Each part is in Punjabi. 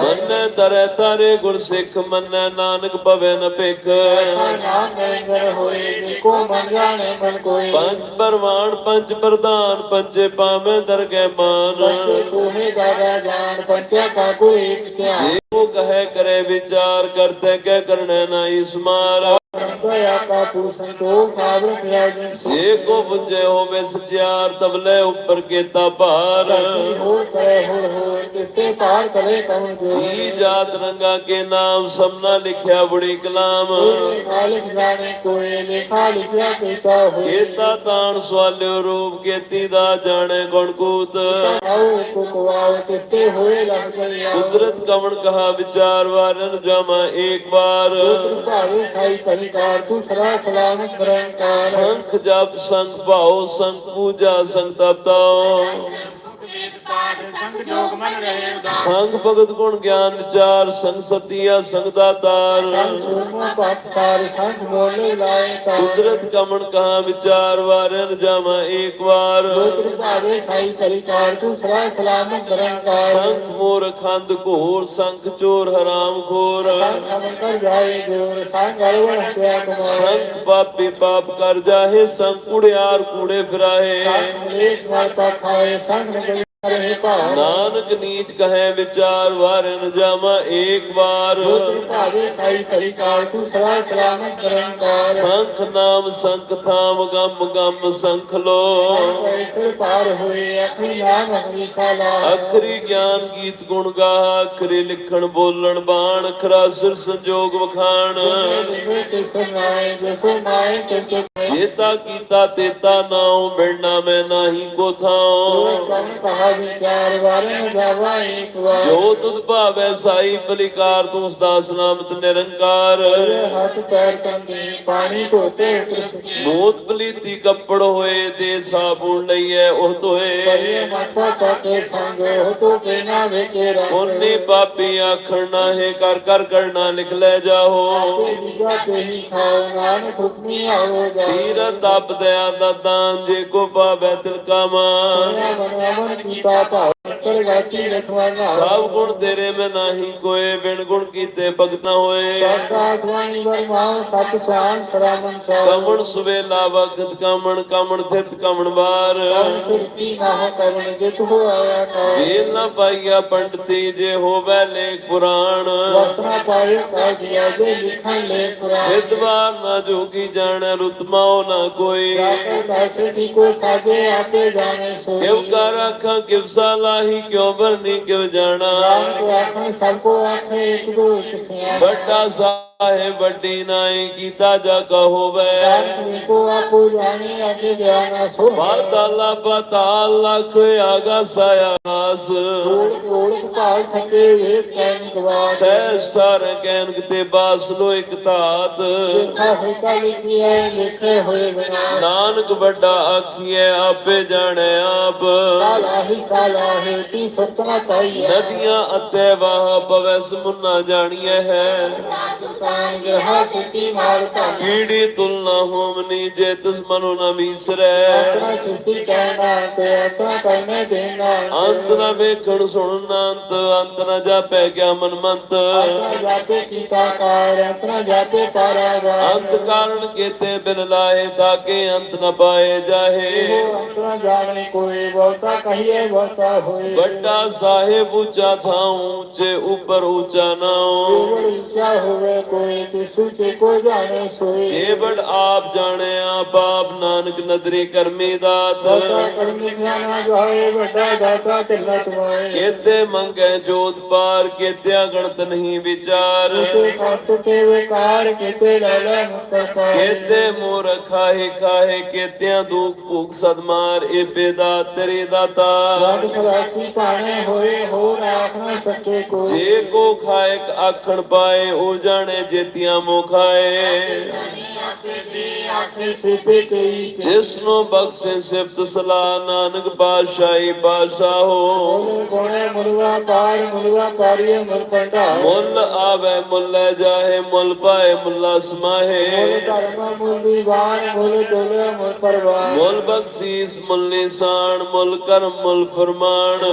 ਮੰਨੈ ਤਰੈ ਤਾਰੇ ਗੁਰ ਸਿੱਖ ਮੰਨੈ ਨਾਨਕ ਭਵੈ ਨ ਭਿਖ। ਐਸਾ ਨਾਮ ਨਿਰੰਜਨ ਹੋਏ ਦੇਖੋ ਮਨ ਜਾਣੇ ਮਨ ਕੋਈ ਪੰਜ ਪਰਵਾਨ ਪੰਜ ਪ੍ਰਧਾਨ ਪੰਜੇ ਪਾਵੇਂ ਦਰਗਹਿ ਮਾਨ। ਪੰਚੇ ਸੋਹੇ ਦਾਦਾ ਜਾਨ ਪੰਚਾ ਕਾ ਕੋਈ ਇੱਕ ਧਿਆਨ ਜੇ ਕੋ ਕਹੈ ਕਰੇ ਵਿਚਾਰ ਕਰਤੇ ਕਹਿ ਕਰਣੈ ਨਾਹੀ ਸਮਾਰ। ਦਇਆ ਕਾ ਤੂ ਸੰਤੋਖ ਆਵਰ ਪਿਆ ਜਿਨ ਜੇ ਕੋ ਬੁਝੇ ਹੋਵੇ ਸਚਿਆਰ, ਤਬਲੇ ਉੱਪਰ ਕੀਤਾ ਭਾਰ। ਹੋ ਕਰੇ ਹੋਰ ਹੋਰ ਕਿਸਤੇ ਪਾਰ ਕਰੇ ਕਉਨ ਜੋ ਜੀ ਜਾਤ ਰੰਗਾ ਕੇ ਨਾਮ, ਸਭਨਾ ਲਿਖਿਆ ਬੜੀ ਕਲਾਮ। ਕੋਈ ਜਾਣੇ ਕੋਈ ਲੇਖਾ ਲਿਖਿਆ ਕੀਤਾ ਹੋਏ ਕੀਤਾ ਤਾਣ ਸਵਾਲਿਓ ਰੂਪ ਕੀਤੀ ਦਾ ਜਾਣੇ ਗੁਣ ਕੂਤ। ਆਉ ਕੁਕਵਾਉ ਕਿਸਤੇ ਹੋਏ ਲਗ ਕਰਿਆ ਕੁਦਰਤ ਕਵਣ ਕਹਾ ਵਿਚਾਰ, ਵਾਰਨ ਜਮਾ ਏਕ ਵਾਰ। ਤੂੰ ਸਾਈ ਪਰਿਕਾਰ ਤੂੰ ਸਦਾ ਸਲਾਮਤ ਨਿਰੰਕਾਰ ਸੰਖ ਜਪ ਸੰਖ ਭਾਉ ਸੰਖ ਪੂਜਾ ਸੰਖ ਸੰਗ ਜੋਗ ਮਨ ਰਹੇ ਉਦਾਸ। ਸੰਗ ਭਗਤ ਗੁਣ ਗਿਆਨ ਵਿਚਾਰ ਸੰਗ ਸੰਗ ਸੰਗ ਸੂਰਮਾ ਸਾਰ ਸੰਗ ਮੋਲੇ ਲਾਏ ਤਾ ਕੁਦਰਤ ਕਮਣ ਕਹਾ ਵਿਚਾਰ ਵਾਰਨ ਜਾਵਾ ਏਕ ਵਾਰ। ਤੂੰ ਭਾਵੇ ਸਾਈ ਪਰਿਕਾਰ ਤੂੰ ਸਦਾ ਸਲਾਮਤ ਨਿਰੰਕਾਰ। ਸੰਖ ਮੋਰ ਖੰਦ ਘੋਰ ਸੰਖ ਚੋਰ ਹਰਾਮ ਖੋਰ। ਸੰਗ ਕਰ ਜਾਏ ਸੰਗ ਅਰਵਣ ਕਮਾਏ ਪਾਪੀ ਪਾਪ ਕਰ ਜਾਹੇ ਸੰਖ ਕੁੜਿਆਰ ਕੂੜੇ ਫਿਰਾਹੇ। ਸੰਗ ਮਲੇਸ਼ ਵਾਰਤਾ ਖਾਏ ਸੰਗ ਨਾਨਕ ਨੀਚ ਕਹੈ ਵਿਚਾਰ ਵਾਰਨ ਜਾਵਾ ਏਕ ਵਾਰ। ਤੂੰ ਭਾਵੇ ਸਾਈ ਪਰਿਕਾਰ ਤੂੰ ਸਦਾ ਸਲਾਮਤ ਨਿਰੰਕਾਰ। ਸੰਖ ਨਾਮ ਸੰਖ ਥਾਮ ਗੰਮ ਗੰਮ ਸੰਖ ਲੋ। ਐਸੇ ਪਾਰ ਹੋਏ ਆਪਣੀ ਨਾਮ ਹਰੀ ਸਾਲਾ। ਅਖਰੀ ਗਿਆਨ ਗੀਤ ਗੁਣ ਗਾ ਅਖਰੀ ਲਿਖਣ ਬੋਲਣ ਬਾਣ ਅਖਰਾ ਸਿਰ ਸੰਜੋਗ ਵਖਾਣ। ਜਿਵੇਂ ਤੇ ਸੁਨਾਏ ਜੇ ਕੋ ਮਾਏ ਤੇ ਤੇ ਜੇਤਾ ਕੀਤਾ ਤੇਤਾ ਨਾਉ ਮਿਲਣਾ ਮੈਂ ਨਾਹੀ ਕੋ ਥਾਉ। ਕਮ ਕਹਾ ਵਿਚਾਰ ਵਾਰਨ ਜਾਵਾ ਇੱਕ ਵਾਰ ਜੋ ਤੁਧ ਭਾਵੈ ਸਾਈ ਬਲਿਕਾਰ ਤੂੰ ਸਦਾ ਸਨਾਮਤ ਨਿਰੰਕਾਰ। ਤੇਰੇ ਹੱਥ ਪੈਰ ਕੰਦੇ ਪਾਣੀ ਧੋਤੇ ਪ੍ਰਸਤੀ ਮੋਤ ਪਲੀਤੀ ਕੱਪੜ ਹੋਏ ਦੇ ਸਾਬੂਨ ਲਈਐ ਉਹ ਧੋਏ। ਪਰਿਏ ਮਾਤਾ ਪਾਕੇ ਸੰਗ ਹੋ ਤੋ ਬਿਨਾ ਵੇਕੇ ਉਹਨੇ ਰੰਗ ਪਾਪੀ ਆਖਣ ਨਾਹੇ ਕਰ ਕਰ ਕਰਨਾ ਲਿਖ ਲੈ ਜਾਓ। ਤੇ ਵਿਜਾ ਤੇ ਹੀ ਖਾਓ ਨਾਨਕ ਹੁਕਮੀ ਆਵੋ ਜਾ ਤੀਰ ਤਪ ਦਇਆ ਦਾ ਦਾਨ ਜੇ ਕੋ ਪਾਵੈ ਤਿਲ ਕਾ ਮਾਨ ਸੋਨਾ ਬਣਾਵਣ ਕੀਤਾ ਭਾਵ ਕਰ ਗਾਤੀ ਰਖਵਾਨਾ ਸਭ ਗੁਣ ਤੇਰੇ ਮੈਂ ਨਾਹੀ ਕੋਏ ਬਿਨ ਗੁਣ ਕੀਤੇ ਭਗਤਾਂ ਹੋਏ। ਸ਼ਾਸਤਰਾ ਅਖਵਾਨੀ ਵਰਮਾਉ ਸਤ ਸਵਾਨ ਸਰਾਮਨ ਚਾਉ ਕਮਣ ਸੁਵੇਲਾ ਵਖਤ ਕਮਣ ਕਮਣ ਥਿਤ ਕਮਣ ਕਮ ਸਿਰਤੀ ਕਰਨ ਜਿਤ ਹੋ ਆਇਆ ਕਾ। ਵੇਲ ਨਾ ਪਾਈਆ ਪੰਡਤੀ ਜੇ ਹੋਵੇ ਲੇਖ ਪੁਰਾਣ। ਕਾ ਜੇ ਲਿਖਣ ਵਿਦਵਾਨ ਨਾ ਜੋਗੀ ਜਾਣੈ ਰੁਤਮਾਉ ਨਾ ਕੋਈ। ਦੀ ਕੋ ਸਾਜੇ ਆਪੇ ਜਾਣੇ ਸੋਈ। ਕਿਵ ਕਰ ਅੱਖਾਂ ਕਿਵ ਸਾਲਾਹੀ ਕਿਉ ਬਰਨੀ ਕਿਵ ਜਾਣਾ? ਜਾਣ ਕੋ ਸਭ ਕੋ ਆਖੇ ਇੱਕ ਦੋ ਇੱਕ ਸਿਆ ਵੱਡਾ ਸਾਹਿਬ ਵੱਡੀ ਨਾਈ ਕੀਤਾ ਜਾ ਕਹੋਵੇ ਜਾਣ ਕੋ ਆਪੋ ਜਾਣੇ ਅਗੇ ਗਿਆਨ ਸੋ ਪਾਤਾਲਾ ਪਤਾਲ ਲਖ ਆਗਾ ਸਾਇਆਸ ਕੋੜ ਕੋੜ ਭਾਲ ਥਕੇ ਵੇਖ ਕੈਨ ਗਵਾਸ। ਸਹਿ ਸਥਾਰ ਕੈਨਕ ਤੇ ਬਾਸ ਲੋ ਇਕ ਧਾਤ। ਦੇਖਾ ਹੋਤਾ ਲਿਖੀ ਹੈ ਲਿਖੇ ਹੋਏ ਬਿਨਾ ਨਾਨਕ ਵੱਡਾ ਆਖੀਐ ਆਪੇ ਜਾਣੈ ਆਪ। ਸਾਲਾ ਹੀ ਸਾਲਾ ਹੈ ਤੀ ਪਾਈ ਹੈ ਨਦੀਆਂ ਅਤੇ ਵਾਹ ਪਵੈ ਸਮੁੰਨਾ ਜਾਣੀਐ ਹੈ। ਕੀੜੀ ਤੁਲਨਾ ਹੋਮਨੀ ਜੇ ਤਿਸ ਮਨੁ ਨ ਵੀਸਰੈ ਆਪਣਾ ਸਿੱਤੀ ਕਹਿਣਾ ਤੇ ਆਪਣਾ ਦੇਣਾ ਅੰਤ ਨ ਵੇਖਣ ਸੁਣਨ ਅੰਤ ਅੰਤ ਨ ਕਿਆ ਮਨ ਮੰਤ। ਅੰਤ ਕਾਰਨ ਕੀਤੇ ਬਿਨ ਲਾਏ ਤਾਕੇ ਅੰਤ ਨ ਪਾਏ ਜਾਹੇ। ਵੱਡਾ ਸਾਹਿਬ ਉੱਚਾ ਥਾਂ ਉੱਚੇ ਉੱਪਰ ਉੱਚਾ ਇੱਛਾ ਹੋਵੇ ਕੋਈ ਤੇ ਸੁਚੇ ਕੋ ਜਾਣੇ ਸੋਏ। ਜੇ ਬੜ ਆਪ ਜਾਣੇ ਆਪ ਆਪ ਨਾਨਕ ਨਦਰੀ ਕਰਮੀ ਦਾਤ। ਦਾਤਾ ਕਰਮੀ ਗਿਆਨਾ ਜਾਏ ਵੱਡਾ ਦਾਤਾ ਤਿੰਨਾ ਤੁਮਾਏ। ਕੇਤੇ ਮੰਗੈ ਜੋਤ ਪਾਰ ਕੇਤਿਆ ਗਣਤ ਨਹੀਂ ਵਿਚਾਰ। ਤੇ ਕੱਟ ਤੇ ਵਿਕਾਰ ਕਿਤੇ ਲੈ ਲੈ ਮੁਕਤ ਪਾਏ। ਕੇਤੇ ਮੋਰ ਖਾਹੇ ਖਾਹੇ ਕੇਤਿਆਂ ਦੁਖ ਭੁਖ ਸਦਮਾਰ ਏ ਬੇਦਾ ਤੇਰੇ ਦਾਤਾ। ਰੰਗ ਖਲਾਸੀ ਭਾਣੇ ਹੋਏ ਹੋਰ ਆਖ ਨਾ ਸਕੇ ਕੋਈ। ਜੇ ਕੋ ਖਾਇਕ ਆਖਣ ਪਾਏ ਉਹ ਜਾਣੇ ਜੇਤੀਆਂ ਮੁਖਾਏ। ਜਿਸ ਨੂੰ ਬਖਸ਼ੇ ਸਿਫਤ ਸਲਾਹ, ਨਾਨਕ ਪਾਸ਼ਾਹੀ ਪਾਸ਼ਾਹੋ ਬੋਲੇ ਮੁਰਵਾ ਕਾਰ ਮੁਰਵਾ ਕਾਰਿਏ ਮੁਰ ਪੰਡਾ ਮੁੱਲ ਆਵੇ, ਮੁੱਲ ਜਾਏ ਮੁੱਲ ਪਾਏ, ਮੁੱਲਾ ਸਮਾਹੇ। ਮੁਰ ਧਰਮ ਮੁਰ ਦੀਵਾਨ ਮੁਰ ਦੋਲੇ ਮੁਰ ਪਰਵਾਨ ਮੁੱਲ ਬਖਸ਼ੀਸ, ਮੁੱਲ ਨਿਸ਼ਾਨ, ਮੁੱਲ ਕਰਮ, ਮੁੱਲ ਫਰਮਾਨ।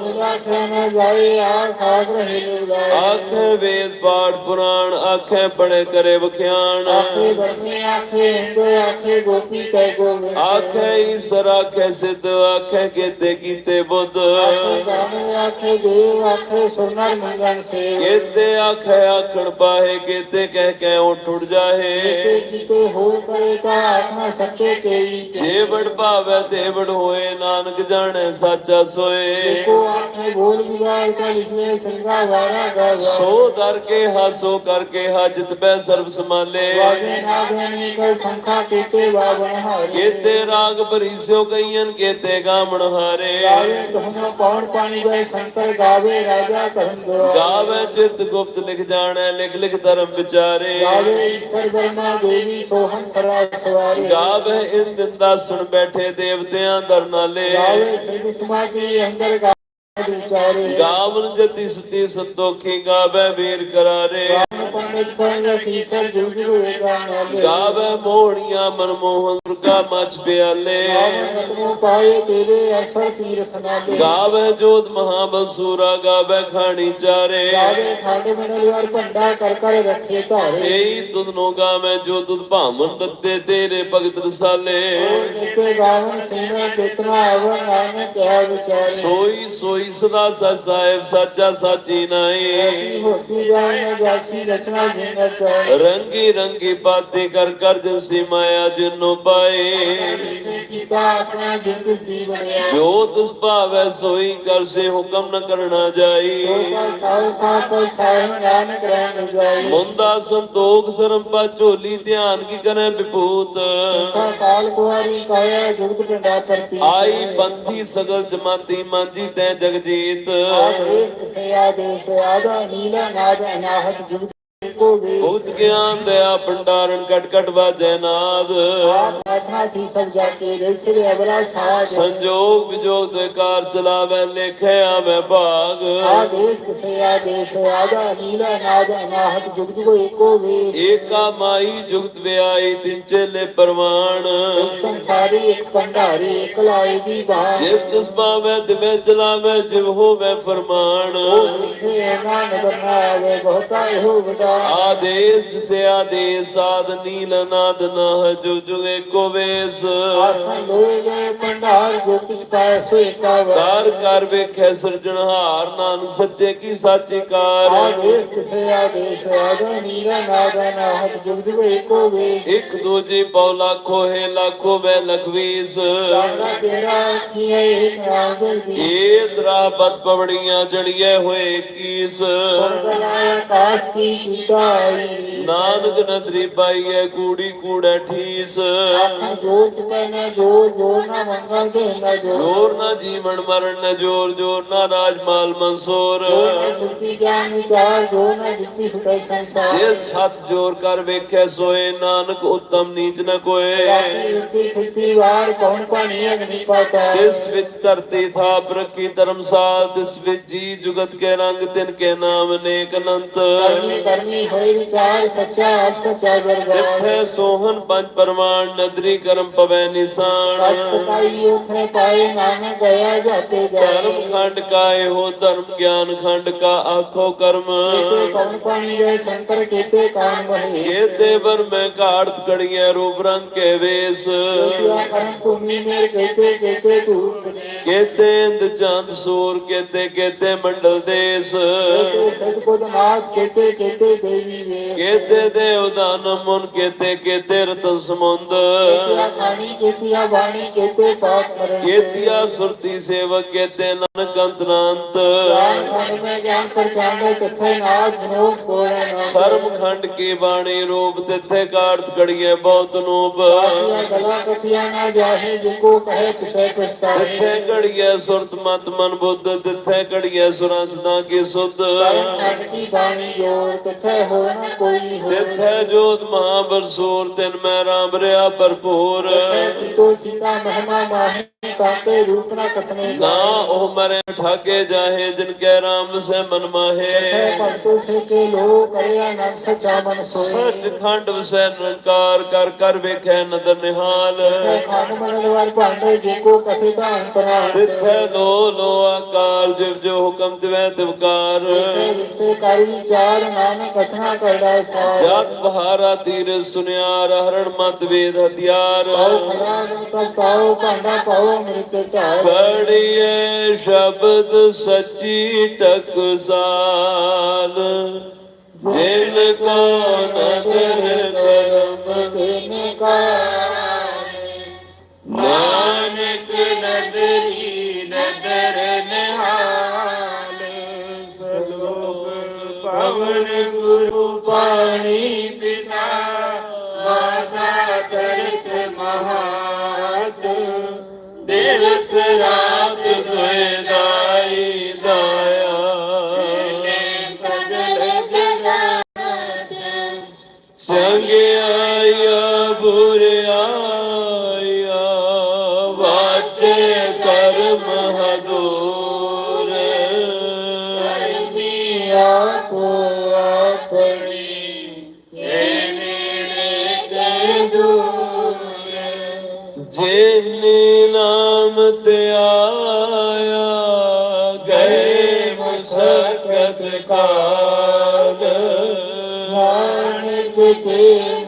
ਮੁਰਾ ਖਾਣਾ ਜਾਏ ਆ ਖਾਗ ਰਹੇ ਆਖੇ ਵੇਦ ਪਾਠ ਪੁਰਾਣ ਆਖੇ ਪੜੇ ਕਰੇ ਵਖਿਆਣ। ਆਖੇ ਬਰਮੇ ਆਖੇ ਹਿੰਦੋ ਆਖੇ ਗੋਪੀ ਕੈ ਗੋਵਿੰਦ। ਆਖੇ ਈਸਰ ਆਖੇ ਸਿੱਧ ਆਖੇ ਕੀਤੇ ਕੀਤੇ ਬੁੱਧ। ਆਖੇ ਆਖੇ ਦੇਵ ਆਖੇ ਸੁਨਰ ਮੰਗਨ ਸੇਵ। ਕੀਤੇ ਆਖੇ ਆਖਣ ਪਾਹੇ ਕੀਤੇ ਕਹਿ ਕਹਿ ਉੱਠ ਉੱਠ ਜਾਹੇ। ਕਿਤੇ ਕਿਤੇ ਹੋ ਕਰੇ ਤਾ ਆਖਣਾ ਸੱਚੇ ਕੇਈ ਜੇ ਵਡ ਭਾਵੈ ਤੇ ਵਡ ਹੋਏ ਨਾਨਕ ਜਾਣੈ ਸਾਚਾ ਸੋਏ। ਕੋ ਆਖੇ ਬੋਲ ਵਿਗਾੜ ਕਾ ਲਿਖੇ ਸੰਗਾ ਵਾਰਾ ਗਾਵਾ ਸੋ ਦਰ ਕੇ ਹਾਸੋ ਕਰਕੇ ਹਾਜਤ ਬੈ ਸਰਬ ਸਮਾਲੇ ਵਾਜੇ ਨਾਗਣੀ ਕੈ ਸੰਖਾ ਕੀਤੇ ਬਾਵਨ ਹਾਰੇ। ਕੀਤੇ ਰਾਗ ਭਰੀਸਿਓ ਕਈਨ ਕੀਤੇ ਗਾਮਣ ਹਾਰੇ। ਗਾਵੇ ਤੁਹਾਨੂੰ ਪੌਣ ਪਾਣੀ ਵੇ ਸੰਤਰ ਗਾਵੇ ਰਾਜਾ ਧਰਮ ਦੁਆ ਗਾਵੇ ਚਿਤ ਗੁਪਤ ਲਿਖ ਜਾਣੈ ਲਿਖ ਲਿਖ ਧਰਮ ਵਿਚਾਰੇ। ਗਾਵੇ ਈਸ਼ਰ ਬਰਮਾ ਦੇਵੀ ਸੋਹਣ ਸਰਾ ਸਵਾਰੇ। ਗਾਵੇ ਇੰਦ ਦਾਸਣ ਬੈਠੇ ਦੇਵਤਿਆਂ ਦਰ ਨਾਲੇ ਗਾਵੇ ਸਿੱਧ ਸਮਾਧੀ ਅੰਦਰ ਗਾਵਨ ਜਤੀ ਸੁਤੀ ਸੰਤੋਖੀ ਗਾਵੇ ਵੀਰ ਕਰਾਰੇ। ਪੰਡਿਤ ਪੰਡਿਤ ਈਸ਼ਰ ਜੁਗ ਜੁਗ ਵੇਗਾ ਨਾਲੇ ਗਾਵੇ ਮੋਹਣੀਆਂ ਮਨਮੋਹਨ ਦੁਰਗਾ ਮਚ ਪਿਆਲੇ। ਗਾਵੇ ਪਾਏ ਤੇਰੇ ਅਸਰ ਤੀਰਥ ਨਾਲੇ। ਗਾਵੇ ਜੋਤ ਮਹਾਬਸੂਰਾ ਗਾਵੇ ਖਾਣੀ ਚਾਰੇ। ਗਾਵੇ ਖੰਡ ਮੰਡਲ ਵਾਰ ਭੰਡਾ ਕਰ ਕਰ ਰੱਖੇ ਧਾਰੇ। ਏਈ ਤੁਧ ਨੋ ਗਾਵੇ ਜੋ ਤੁਧ ਭਾਮਨ ਦਿੱਤੇ ਤੇਰੇ ਭਗਤ ਰਸਾਲੇ। ਗਾਵਨ ਚੇਤਨਾ ਕਿਹਾ ਵਿਚਾਰੇ। ਸੋਈ ਸੋਈ ਸਦਾ ਸਚ ਸਾਹਿਬ ਸਾਚਾ ਸਾਚੀ ਨਾਏ। ਹੋਤੀ ਜਾਣ ਜਾਸੀ ਚਾਹੇ ਰੰਗੀ ਰੰਗੀ ਬਾਤੇ ਕਰ ਕਰ ਜਸੀ ਮਾਇਆ ਜਿਨੋ ਪਾਏ। ਜੋ ਤਿਸ ਭਾਵੈ ਸੋਈ ਕਰ ਸੇ ਹੁਕਮ ਨ ਕਰਨਾ ਜਾਈ। ਮੁੰਦਾ ਸੰਤੋਖ ਸਰਮ ਪਾ ਝੋਲੀ ਧਿਆਨ ਕੀ ਕਰੇ ਵਿਭੂਤ ਆਈ ਪੰਥੀ ਸਗਲ ਜਮਾਤੀ ਮਾਂਜੀ ਤੈ ਜਗਜੀਤ। ਆਦੇਸ ਸੇ ਆਦੇਸ ਆਦਾ ਨੀਲਾ ਨਾਦ ਅਨਾਹਤ ਬਹੁਤ ਗਿਆਨ ਦਇਆ ਭੰਡਾਰਨ ਕਟ ਕਟ ਵਾਜੈ ਨਾਦ। ਜਾ ਸੰਜੋਗ ਵਿਜੋਗ ਦੇ ਕਾਰ ਚਲਾਵੈ ਲੇਖੇ ਆਵੈ ਭਾਗ। ਏਕੋ ਮਾਈ ਜੁਗਤ ਵਿਆਈ ਤਿਨ ਚੇਲੇ ਪਰਵਾਣ ਇੱਕ ਸੰਸਾਰੀ ਇੱਕ ਭੰਡਾਰੀ ਇੱਕ ਲਾਏ ਦੀ ਬਾਤ ਜਿਵ ਤਿਸ ਪਾਵੈ ਤਿਵੇਂ ਚਲਾਵੈ ਜਿਵ ਹੋਵੈ ਫਰਮਾਨ। ਲਿਖੇ ਨਾ ਨਜ਼ਰ ਨਾ ਆਵੇ ਬਹੁਤਾ ਇਹੋ ਵਡਾ ਆਦੇਸ ਸੇ ਆਦੇਸ ਸਾਧ ਨੀਲ ਨਾਦ ਨਾ ਜੁਗ ਜੁਗ ਏਕੋ ਵੇਸ। ਆਸਨ ਲੋਏ ਗਏ ਭੰਡਾਰ ਜੋ ਕਿਸ ਪਾਏ ਸੋ ਏਕਾ ਵਾ ਕਾਰ ਕਰ ਵੇਖੈ ਸਿਰਜਣਹਾਰ ਨਾਨਕ ਸੱਚੇ ਕੀ ਸਾਚੀ ਕਾਰ। ਆਦੇਸ ਕਿਸੇ ਆਦੇਸ ਆਦਾ ਨੀਲਾ ਨਾਦਾ ਨਾਹਤ ਜੁਗ ਜੁਗ ਏਕੋ ਵੇ ਇੱਕ ਦੂਜੀ ਪਉ ਲਾਖੋ ਹੈ ਲਾਖੋ ਵੇ ਲਖਵੀਸ। ਦਾਦਾ ਤੇਰਾ ਕੀਏ ਇੱਕ ਨਾਜ਼ਲ ਦੀ ਏ ਤਰਾ ਆਈ ਨਾਨਕ ਨਦਰੀ ਪਾਈਏ ਕੂੜੀ ਕੂੜਾ ਠੀਸ। ਆਖਾਂ ਜੋ ਚੁਕੇ ਨਾ ਜੋ ਜੋ ਨਾ ਮੰਗਲ ਦੇ ਨਾ ਜੋ ਜੋਰ ਨਾ ਜੀਵਨ ਮਰਨ ਨ ਜੋਰ ਜੋਰ ਨਾ ਰਾਜ ਮਾਲ ਮਨਸੂਰ ਜੋ ਨਾ ਸੁਖੀ ਗਿਆਨ ਵਿਚਾਰ ਜੋ ਨਾ ਜਿੱਤੀ ਸੁਖੇ ਸੰਸਾਰ। ਜਿਸ ਹੱਥ ਜੋਰ ਕਰ ਵੇਖੈ ਸੋਏ ਨਾਨਕ ਉਤਮ ਨੀਚ ਨ ਕੋਏ। ਰਾਤੀ ਉੱਤੀ ਖੁੱਤੀ ਵਾਰ ਕੌਣ ਪਾਣੀ ਅਗਨੀ ਪਾਤਾ। ਤਿਸ ਵਿੱਚ ਧਰਤੀ ਥਾਪ ਰੱਖੀ ਧਰਮਸਾਲ ਤਿਸ ਵਿੱਚ ਜੀ ਜੁਗਤ ਕੇ ਰੰਗ ਤਿਨ ਕੇ ਨਾਮ ਨੇਕ ਅਨੰਤ। ਕਰਮੀ ਕਰਮੀ ਹੋਏ ਵਿਚਾਰ ਸੱਚਾ ਆਪ ਸੱਚਾ ਦਰਬਾਰ। ਤਿੱਥੇ ਸੋਹਨ ਪੰਜ ਪਰਮਾਨ ਨਦਰੀ ਕਰਮ ਪਵੈ ਨਿਸਾਨ। ਪਕਾਈ ਉਥੇ ਪਾਏ ਨਾਨਕ ਗਿਆ ਜਾਤੇ ਧਰਮ ਖੰਡ ਕਾ ਇਹੋ ਧਰਮ ਗਿਆਨ ਖੰਡ ਕਾ ਆਖੋ ਕਰਮ। ਕੀਤੇ ਕੌਣ ਪਾਣੀ ਦੇ ਸੰਤਰ ਕੀਤੇ ਕਾਨ ਬਹੇ ਕੇਤੇ ਵਰ ਮੈਂ ਘਾੜਤ ਕੜੀਐ ਰੂਪ ਰੰਗ ਕੇ ਵੇਸ। ਕਰਮ ਭੂਮੀ ਮੇਰ ਕੀਤੇ ਕੀਤੇ ਧੂਪ ਨੇ। ਕੇਤੇ ਇੰਦ ਚੰਦ ਸੂਰ ਕੇਤੇ ਕੇਤੇ ਮੰਡਲ ਦੇਸ। ਕੀਤੇ ਸਤਪੁਰ ਨਾਥ ਕੀਤੇ ਕੀਤੇ ਵੇਸ ਕੇਤੇ ਦੇਵ ਦਾਨਮ ਮੁਨ ਕੇਤੇ ਕੇਤੇ ਰਤਨ ਸਮੁੰਦ ਕੀਤਿਆ ਬਾਣੀ ਕੀਤੇ ਪਾਪ ਕਰੇ। ਕੇਤੀਆ ਸੁਰਤੀ ਸੇਵਕ ਕੇਤੇ ਨਾਨਕ ਗਿਆਨ ਮੈਂ ਗਿਆਨ ਪਰਚਾਂਦੇ ਨਾਮ ਸਰਬ ਖੰਡ ਕੀ ਬਾਣੀ ਰੂਪ ਤਿੱਥੇ ਕਾੜਤ ਕੜੀਏ ਬਹੁਤ ਨੂਪ। ਕੀਤਿਆ ਗਲਾ ਕਥਿਆ ਨਾ ਜਾਹੇ ਜਿਕੋ ਕਹੇ ਕਿਸੇ ਪਛਤਾਏ ਤਿੱਥੇ ਕੜੀਏ ਸੁਰਤ ਮਤ ਮਨ ਬੁੱਧ ਤਿੱਥੇ ਕੜੀਏ ਸੁਰਾਂ ਸਦਾ ਕੀ ਸੁਧ। ਕਰਮ ਖੰਡ ਕੀ ਬਾਣੀ ਜੋਰ ਕਿਥੇ ਹੋ ਨਾ ਕੋਈ ਹੋਏ ਤਿਥੈ ਜੋਤ ਮਹਾਬਰਸੂਰ ਤਿਨ ਮੈਂ ਰਾਮ ਰਿਆ ਭਰਪੂਰ। ਦੇਖੈ ਸੀਤੋ ਸੀਤਾ ਮਹਿਮਾ ਮਾਹੀ ਕਾਤੇ ਰੂਪ ਨਾ ਕਥਨੇ ਨਾ ਉਹ ਮਰੇ ਠਾਕੇ ਜਾਹੇ ਜਿਨ ਕੈ ਰਾਮ ਸੇ ਮਨ ਮਾਹੇ। ਭਗਤੋ ਸੇ ਕੇ ਲੋ ਕਰਿਆ ਨਨ ਸਚਾ ਮਨ ਸੋਏ ਸਚ ਖੰਡ ਵਸੈ ਨਿਰੰਕਾਰ ਕਰ ਕਰ ਵੇਖੈ ਨਦਰ ਨਿਹਾਲ। ਭਾਂਡੇ ਜੇ ਕੋ ਕਥੇ ਦਾ ਤਿਥੈ ਲੋ ਲੋ ਆਕਾਰ ਜਿਵ ਜੋ ਹੁਕਮ ਤਿਵੈ ਤਿਵਕਾਰ ਵਿਸੇ ਕਾਈ ਵਿਚਾਰ ਨਾਨਕ ਕਥਨਾ ਕਰਦਾ ਸਾਰ। ਜਗ ਬਹਾਰਾ ਤੀਰ ਸੁਨਿਆਰ ਹਰਣ ਮਤ ਵੇਦ ਹਥਿਆਰ। ਪਾਉ ਖੜਾ ਤਨ ਭਾਂਡਾ ਪਾਉ ਮ੍ਰਿਤ ਢਾਲ ਪੜੀਏ ਸ਼ਬਦ ਸੱਚੀ ਟਕਸਾਲ। ਜਿਨ ਕੋ ਨਦਰ ਕਰਮ ਦੇਨੇ ਕਾ ਨਾਨਕ ਨਦਰੀ ਨਦਰ ਨਿਹਾਲੇ। ਸਲੋਕ ਪਵਨ ਗੁਰੂ ਪਾਣੀ ਸੰਗਿਆਇਆ ਬੁਰਿਆਇਆ ਵਾਚੇ ਕਰਮ ਹਦੂਰ। ਕਰਮੀ ਆਪੋ ਆਪਣੀ ਇਹ ਨੇੜੇ ਤੇ ਦੂਰ। ਜਿਨ ਨਾਮ ਤੇ ਆਇਆ, ਗਏ ਮੁਸਕਤ ਕਾਗ ਨਾਨਕ